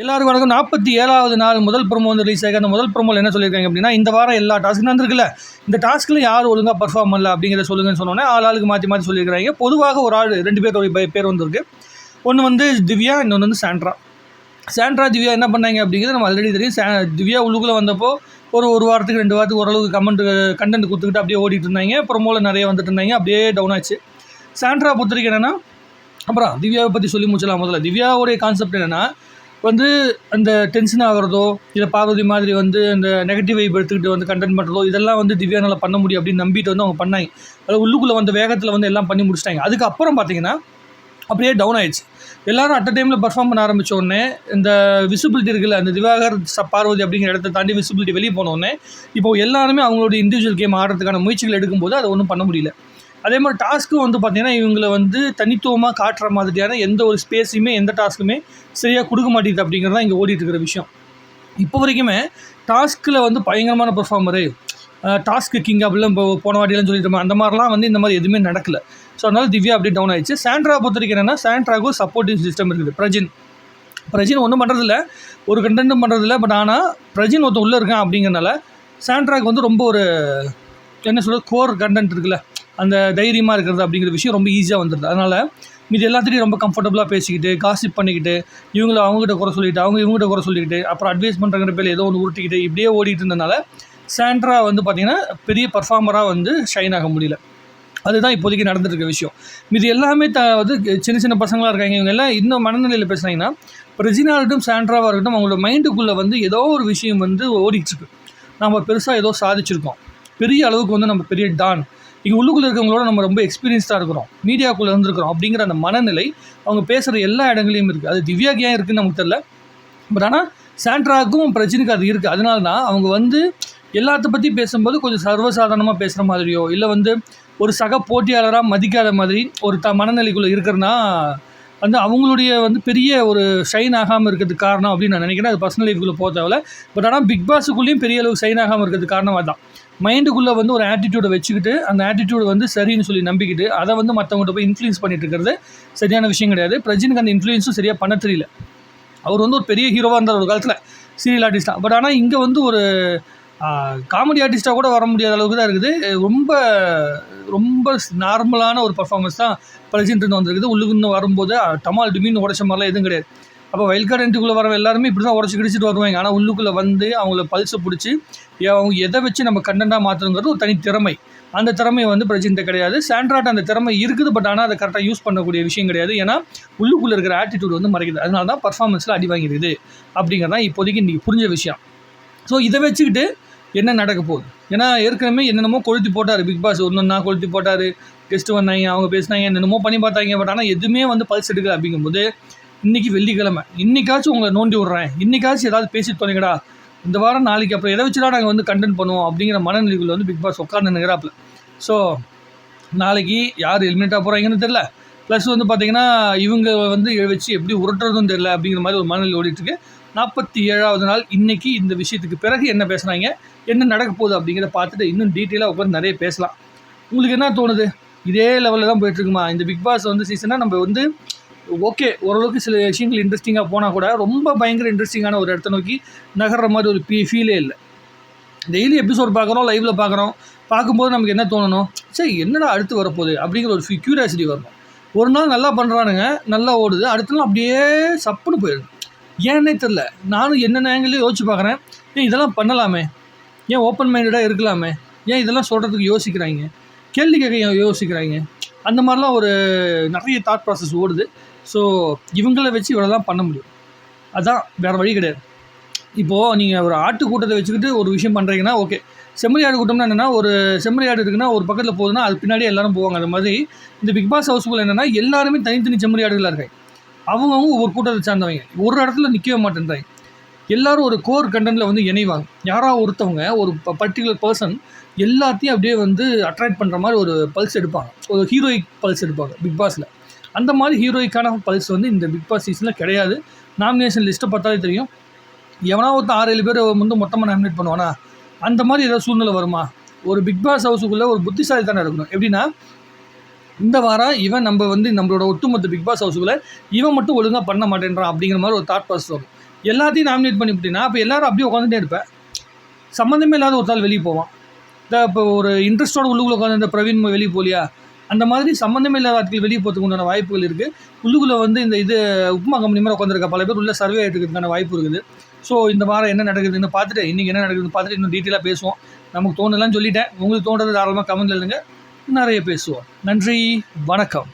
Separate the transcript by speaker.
Speaker 1: எல்லாருக்கும் வணக்கம். நாற்பத்தி ஏழாவது நாள் முதல் ப்ரொமோ வந்து ரிலீஸ் ஆகி அந்த முதல் ப்ரொமோல் என்ன சொல்லியிருக்காங்க அப்படின்னா இந்த வாரம் எல்லா டாஸ்க்கும் நடந்திருக்குல்ல. இந்த டாஸ்க்கில் யார் ஒழுங்காக பர்ஃபார்ம் பண்ணல அப்படிங்கிறத சொல்லுங்கன்னு சொன்னோன்னே ஆள் ஆளுக்கு மாற்றி மாற்றி சொல்லியிருக்காங்க பொதுவாக ஒரு ஆள் ரெண்டு பேர் பேர் வந்திருக்கு. ஒன்று வந்து திவ்யா இன்னொன்று வந்து சாண்ட்ரா. சாண்ட்ரா திவ்யா என்ன பண்ணாங்க அப்படிங்கிறது நம்ம ஆல்ரெடி தெரியும். சா திவ்யா உள்ளுக்குள்ளே வந்தப்போ ஒரு ஒரு வாரத்துக்கு ரெண்டு வாரத்துக்கு ஓரளவுக்கு கமெண்ட் கண்டென்ட் கொடுத்துக்கிட்டு அப்படியே ஓடிட்டு இருந்தாங்க. ப்ரொமோவில் நிறைய வந்துட்டு இருந்தாங்க. அப்படியே டவுன் ஆச்சு. சாண்ட்ரா பொறுத்த வரைக்கும் என்னென்னா அப்புறம் திவ்யாவை பற்றி சொல்லி முடிச்சலாம் முதல்ல. திவ்யாவுடைய கான்செப்ட் என்னென்னா வந்து அந்த டென்ஷன் ஆகிறதோ இல்லை பார்வதி மாதிரி வந்து அந்த நெகட்டிவ் வைப் எடுத்துக்கிட்டு வந்து கண்டென்ட் பண்ணுறதோ இதெல்லாம் வந்து திவ்யானால் பண்ண முடியும் அப்படின்னு நம்பிட்டு வந்து அவங்க பண்ணாங்க. அதாவது உள்ளுக்குள்ளே வந்த வேகத்தில் வந்து எல்லாம் பண்ணி முடிச்சிட்டாங்க. அதுக்கப்புறம் பார்த்தீங்கன்னா அப்படியே டவுன் ஆயிடுச்சு. எல்லாரும் அட் டைமில் பர்ஃபார்ம் பண்ண ஆரம்பித்த உடனே இந்த விசிபிலிட்டி இருக்குல்ல அந்த திவாகர் ச பார்வதி அப்படிங்கிற இடத்த தாண்டி விசிபிலிட்டி வெளியே போனோடனே இப்போ எல்லாருமே அவங்களோட இண்டிவிஜுவல் கேம் ஆடுறதுக்கான முயற்சிகள் எடுக்கும்போது அதை ஒன்றும் பண்ண முடியல. அதே மாதிரி டாஸ்க்கும் வந்து பார்த்தீங்கன்னா இவங்களை வந்து தனித்துவமாக காட்டுற மாதிரியான எந்த ஒரு ஸ்பேஸையுமே எந்த டாஸ்க்குமே சரியாக கொடுக்க மாட்டேங்குது அப்படிங்கிறது தான் இங்கே ஓடிட்டு இருக்கிற விஷயம். இப்போ வரைக்குமே டாஸ்கில் வந்து பயங்கரமான பெர்ஃபார்மரு டாஸ்க்கு கிங் அப்படிலாம் இப்போ போன வாட்டிலாம் சொல்லிட்டு அந்த மாதிரிலாம் வந்து இந்த மாதிரி எதுவுமே நடக்கல. ஸோ அதனால் திவ்யா அப்படியே டவுன் ஆயிடுச்சு. சாண்ட்ரா பொறுத்த வரைக்கும் என்னென்னா சாண்ட்ராக்கும் சப்போர்ட்டிவ் சிஸ்டம் இருக்குது. பிரஜின். பிரஜின் ஒன்றும் பண்ணுறதில்ல ஒரு கண்டென்ட்டும் பண்ணுறதில்ல பட் ஆனால் பிரஜின் ஒருத்தன் உள்ளே இருக்கான் அப்படிங்கிறனால சாண்ட்ராக்கு வந்து ரொம்ப ஒரு என்ன சொல்கிறது கோர் கண்டென்ட் இருக்குல்ல. அந்த தைரியமாக இருக்கிறது அப்படிங்கிற விஷயம் ரொம்ப ஈஸியாக வந்துடுது. அதனால் இது எல்லாத்துலேயும் ரொம்ப கம்ஃபர்டபுளாக பேசிக்கிட்டு காசிப் பண்ணிக்கிட்டு இவங்கள அவங்ககிட்ட குறை சொல்லிட்டு அவங்க இவங்ககிட்ட குறை சொல்லிக்கிட்டு அப்புறம் அட்வைஸ் பண்ணுறங்கிற பேர் ஏதோ ஒன்று உருட்டிக்கிட்டு இப்படியே ஓடிட்டு இருந்தனால சாண்ட்ரா வந்து பார்த்திங்கன்னா பெரிய பர்ஃபார்மராக வந்து ஷைன் ஆக முடியல. அதுதான் இப்போதைக்கு நடந்துருக்க விஷயம். இது எல்லாமே த வந்து சின்ன சின்ன பசங்களாக இருக்காங்க. இவங்க எல்லாம் இன்னும் மனநிலையில் பேசுனாங்கன்னா இப்போ இருக்கட்டும் சாண்ட்ராவாக இருக்கட்டும் அவங்களோட மைண்டுக்குள்ளே வந்து ஏதோ ஒரு விஷயம் வந்து ஓடிட்டுருக்கு. நம்ம பெருசாக ஏதோ சாதிச்சிருக்கோம். பெரிய அளவுக்கு வந்து நம்ம பெரிய டான். இங்கே உள்ளுக்குள்ளே இருக்கவங்களோட நம்ம ரொம்ப எக்ஸ்பீரியன்ஸ்டாக இருக்கிறோம். மீடியாக்குள்ளே இருந்திருக்கிறோம் அப்படிங்கிற அந்த மனநிலை அவங்க பேசுகிற எல்லா இடங்களையும் இருக்குது அது திவ்யாக்கு ஏன் இருக்குதுன்னு நமக்கு தெரில பட் ஆனால் சாண்ட்ராக்கும் பிரச்சனைக்கு அது இருக்குது அதனால தான் அவங்க வந்து எல்லாத்த பற்றி பேசும்போது கொஞ்சம் சர்வசாதாரணமாக பேசுகிற மாதிரியோ இல்லை வந்து ஒரு சக போட்டியாளராக மதிக்காத மாதிரி ஒரு த மனநிலைக்குள்ளே இருக்கிறனா வந்து அவங்களுடைய வந்து பெரிய ஒரு ஷைன் ஆகாமல் இருக்கிறதுக்கு காரணம் அப்படின்னு நான் நினைக்கிறேன். அது பர்சனல் லைஃப்குள்ளே போக தேவையில்ல. பட் ஆனால் பிக் பாஸுக்குள்ளேயும் பெரிய அளவுக்கு ஷைன் ஆகாமல் இருக்கிறதுக்கு காரணம் அதுதான் மைண்டுக்குள்ளே வந்து ஒரு ஆட்டிடியூடை வச்சுக்கிட்டு அந்த ஆட்டிடியூடை வந்து சரின்னு சொல்லி நம்பிக்கிட்டு அதை வந்து மற்றவங்கள்ட்ட போய் இன்ஃப்ளூயன்ஸ் பண்ணிட்டு இருக்கிறது சரியான விஷயம் கிடையாது. பிரஜினுக்கு அந்த இன்ஃப்ளூயன்ஸும் சரியாக பண்ண தெரியல. அவர் வந்து ஒரு பெரிய ஹீரோவாக இருந்தார் ஒரு காலத்தில். சீரியல் ஆர்டிஸ்டாக பட் ஆனால் இங்கே வந்து ஒரு காமெடி ஆர்டிஸ்ட்டாக கூட வர முடியாத அளவுக்கு தான் இருக்குது. ரொம்ப ரொம்ப நார்மலான ஒரு பர்ஃபார்மன்ஸ் தான் பிரஜின்ட்டு வந்திருக்குது. உள்ளுக்குன்னு வரும்போது டமால் டிமின்னு உடச்ச மாதிரிலாம் எதுவும் கிடையாது. அப்போ வைல்ட் கார்டு என்ட்ரிக்குள்ளே வர எல்லாருமே இப்படி தான் உடச்சி கிடிச்சிட்டு வருவாங்க. ஆனால் உள்ளுக்குள்ளே வந்து அவங்கள பல்ஸை பிடிச்சி அவங்க எதை வச்சு நம்ம கண்டென்ட்டாக மாற்றணுங்கிறது ஒரு தனி திறமை. அந்த திறமை வந்து பிரச்சனை கிடையாது. சாண்ட்ராட் அந்த திறமை இருக்குது பட் ஆனால் அதை கரெக்டாக யூஸ் பண்ணக்கூடிய விஷயம் கிடையாது. ஏன்னா உள்ளுக்குள்ளே இருக்கிற ஆட்டிடியூட் வந்து மறைக்குது. அதனால தான் பர்ஃபார்மன்ஸில் அடி வாங்கிடுது அப்படிங்கிறது தான் இப்போதைக்கு இன்றைக்கி புரிஞ்ச விஷயம். ஸோ இதை வச்சுக்கிட்டு என்ன நடக்க போகுது? ஏன்னா ஏற்கனவே என்னென்னமோ கொளுத்தி போட்டார். பிக் பாஸ் ஒன்று கொளுத்தி போட்டார். கெஸ்ட்டு வந்தாங்க அவங்க பேசினாங்க என்னென்னமோ பண்ணி பார்த்தாங்க. பட் ஆனால் எதுவுமே வந்து பல்ஸ் எடுக்கல அப்படிங்கும்போது இன்றைக்கி வெள்ளிக்கிழமை. இன்றைக்காச்சும் உங்களை நோண்டி விட்றேன். இன்றைக்காச்சும் ஏதாவது பேசி தொலைங்கடா இந்த வாரம் நாளைக்கு அப்புறம் எதை வச்சுடா நாங்கள் வந்து கண்டென்ட் பண்ணுவோம் அப்படிங்கிற மனநிலைகள் வந்து பிக் பாஸ் உட்காந்து நினைக்கிறாப்புல ஸோ நாளைக்கு யார் எலிமினேட்டாக போகிறாங்கன்னு தெரில ப்ளஸ் வந்து பார்த்திங்கன்னா இவங்க வந்து வச்சு எப்படி உருட்டுறதும் தெரில அப்படிங்கிற மாதிரி ஒரு மனநிலை ஓடிட்டுருக்கு நாற்பத்தி ஏழாவது நாள் இன்றைக்கி இந்த விஷயத்துக்கு பிறகு என்ன பேசுகிறாங்க என்ன நடக்க போகுது அப்படிங்கிறத பார்த்துட்டு இன்னும் டீட்டெயிலாக உட்காந்து நிறைய பேசலாம். உங்களுக்கு என்ன தோணுது? இதே லெவலில் தான் போயிட்டுருக்குமா? இந்த பிக் பாஸ் வந்து சீசனாக நம்ம வந்து ஓகே ஓரளவுக்கு சில விஷயங்கள் இன்ட்ரெஸ்டிங்காக போனால் கூட ரொம்ப பயங்கர இன்ட்ரெஸ்டிங்கான ஒரு இடத்த நோக்கி நகர்ற மாதிரி ஒரு பீ ஃபீலே இல்லை. டெய்லி எபிசோட் பார்க்குறோம் லைவில் பார்க்குறோம். பார்க்கும்போது நமக்கு என்ன தோணணும்? சரி என்னடா அடுத்து வரப்போகுது? அப்படிங்கிற ஒரு க்யூரியாசிட்டி வரணும் ஒரு நாள் நல்லா பண்ணுறானுங்க நல்லா ஓடுது. அடுத்த நாள் அப்படியே சப்புன்னு போயிடுது. ஏன்னே தெரில நானும் என்னென்ன ஆங்கிலையும் யோசிச்சு பார்க்குறேன். ஏன் இதெல்லாம் பண்ணலாமே. ஏன் ஓப்பன் மைண்டடாக இருக்கலாமே? ஏன் இதெல்லாம் சொல்கிறதுக்கு யோசிக்கிறாங்க? கேள்வி கேட்க யோசிக்கிறாங்க? அந்த மாதிரிலாம் ஒரு நிறைய தாட் ப்ராசஸ் ஓடுது. ஸோ இவங்கள வச்சு இவ்வளோதான் பண்ண முடியும். அதுதான் வேறு வழி கிடையாது. இப்போது நீங்கள் ஒரு ஆட்டு கூட்டத்தை வச்சுக்கிட்டு ஒரு விஷயம் பண்ணுறீங்கன்னா ஓகே செம்மறி ஆடு கூட்டம்னா என்னென்னா ஒரு செம்மறி ஆடு இருக்குன்னா ஒரு பக்கத்தில் போகுதுன்னா அது பின்னாடி எல்லாரும் போவாங்க. அந்த மாதிரி இந்த பிக் பாஸ் ஹவுஸ்குள்ளே என்னென்னா எல்லாருமே தனித்தனி செம்மறி ஆடுகளாக இருக்காங்க. அவங்கவுங்க ஒவ்வொரு கூட்டத்தை சார்ந்தவங்க. ஒரு இடத்துல நிற்கவே மாட்டேன்றாங்க. எல்லோரும் ஒரு கோர் கண்டென்ட்டில் வந்து இணைவாங்க. யாராவது ஒருத்தவங்க ஒரு பர்டிகுலர் பர்சன் எல்லாத்தையும் அப்படியே வந்து அட்ராக்ட் பண்ணுற மாதிரி ஒரு பல்ஸ் எடுப்பாங்க. ஒரு ஹீரோயிக் பல்ஸ் எடுப்பாங்க பிக் பாஸில் அந்த மாதிரி ஹீரோயிக்கான பல்ஸ் வந்து இந்த பிக் பாஸ் சீசனில் கிடையாது. நாமினேஷன் லிஸ்ட்டை பார்த்தாலே தெரியும். எவனா ஒருத்தர் ஆறு ஏழு பேர் வந்து மொத்தமாக நாமினேட் பண்ணுவானா? அந்த மாதிரி ஏதாவது சூழ்நிலை வருமா? ஒரு பிக் பாஸ் ஹவுஸுக்குள்ளே ஒரு புத்திசாலி தானே இருக்கணும். எப்படின்னா இந்த வாரம் இவன் நம்ம வந்து நம்மளோட ஒட்டுமொத்த பிக் பாஸ் ஹவுஸுக்குள்ளே இவன் மட்டும் ஒழுங்காக பண்ண மாட்டேன்றான் அப்படிங்கிற மாதிரி ஒரு தாட் ப்ராசஸ் வரும். எல்லாத்தையும் நாமினேட் பண்ணிவிட்டீங்கன்னா அப்போ எல்லாரும் அப்படியே உட்காந்துட்டே இருப்பேன். சம்மந்தமே இல்லாத ஒருத்தாள் வெளியே போவான். இந்த இப்போ ஒரு இன்ட்ரெஸ்டோட உள்ளுக்குள்ளே உட்காந்து இந்த பிரவீன் வெளியே போலியா அந்த மாதிரி சம்மந்தமே இல்லாத ஆட்கள் வெளியே போகிறதுக்கு உண்டான வாய்ப்புகள் இருக்குது உள்ளுக்குள்ளே வந்து இந்த இது உப்புமா கம்பெனி மாதிரி உட்காந்துருக்க பல பேர் உள்ள சர்வே ஆகிட்டுருக்கிறதுக்கான வாய்ப்பு இருக்குது. ஸோ இந்த வாரம் என்ன நடக்குதுன்னு பார்த்துட்டு இன்றைக்கி என்ன நடக்குதுன்னு பார்த்துட்டு இன்னும் டீட்டெயிலாக பேசுவோம். நமக்கு தோணலாம் சொல்லிட்டேன். உங்களுக்கு தோன்றது தாராளமாக கமெண்ட்ல இல்லைங்க நிறைய பேசுவோம். நன்றி வணக்கம்.